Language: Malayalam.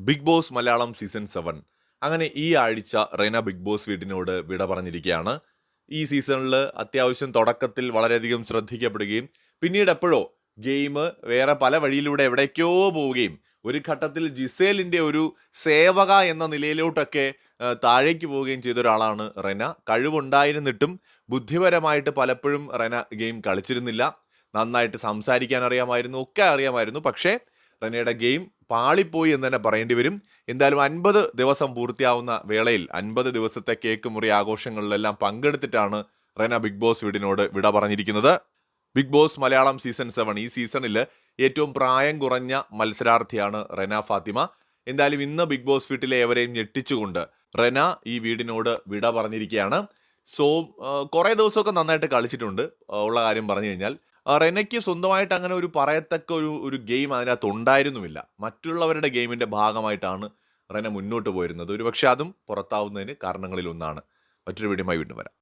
Bigg Boss Malayalam season seven. അങ്ങനെ ഈ ആഴ്ച റെന ബിഗ് ബോസ് വീട്ടിനോട് വിട പറഞ്ഞിരിക്കുകയാണ്. ഈ സീസണിൽ അത്യാവശ്യം തുടക്കത്തിൽ വളരെയധികം ശ്രദ്ധിക്കപ്പെടുകയും പിന്നീട് എപ്പോഴോ ഗെയിം വേറെ പല വഴിയിലൂടെ എവിടേക്കോ പോവുകയും ഒരു ഘട്ടത്തിൽ ജിസേലിന്റെ ഒരു സേവക എന്ന നിലയിലോട്ടൊക്കെ താഴേക്ക് പോവുകയും ചെയ്ത ഒരാളാണ് റെന കഴിവുണ്ടായിരുന്നിട്ടും ബുദ്ധിപരമായിട്ട് പലപ്പോഴും റെന ഗെയിം കളിച്ചിരുന്നില്ല. നന്നായിട്ട് സംസാരിക്കാൻ അറിയാമായിരുന്നു ഒക്കെ അറിയാമായിരുന്നു. പക്ഷേ റെനയുടെ ഗെയിം പാളിപ്പോയി എന്ന് തന്നെ പറയേണ്ടി വരും. എന്തായാലും അൻപത് ദിവസം പൂർത്തിയാവുന്ന വേളയിൽ അൻപത് ദിവസത്തെ കേക്ക് മുറി ആഘോഷങ്ങളിലെല്ലാം പങ്കെടുത്തിട്ടാണ് റെന ബിഗ് ബോസ് വീടിനോട് വിട പറഞ്ഞിരിക്കുന്നത്. Bigg Boss Malayalam season seven ഈ സീസണിൽ ഏറ്റവും പ്രായം കുറഞ്ഞ മത്സരാർത്ഥിയാണ് റെന ഫാത്തിമ. എന്തായാലും ഇന്ന് ബിഗ് ബോസ് വീട്ടിലെ എവരെയും ഞെട്ടിച്ചുകൊണ്ട് റെന ഈ വീടിനോട് വിട പറഞ്ഞിരിക്കുകയാണ്. സോ കുറേ ദിവസമൊക്കെ നന്നായിട്ട് കളിച്ചിട്ടുണ്ട് ഉള്ള കാര്യം പറഞ്ഞു കഴിഞ്ഞാൽ. റെനയ്ക്ക് സ്വന്തമായിട്ട് അങ്ങനെ ഒരു പറയത്തക്ക ഒരു ഒരു ഗെയിം അതിനകത്ത് ഉണ്ടായിരുന്നുമില്ല. മറ്റുള്ളവരുടെ ഗെയിമിന്റെ ഭാഗമായിട്ടാണ് റെന മുന്നോട്ട് പോയിരുന്നത്. ഒരു പക്ഷേ അതും പുറത്താവുന്നതിന് കാരണങ്ങളിൽ ഒന്നാണ്. മറ്റൊരു വീഡിയോമായി വീണ്ടും വരാം.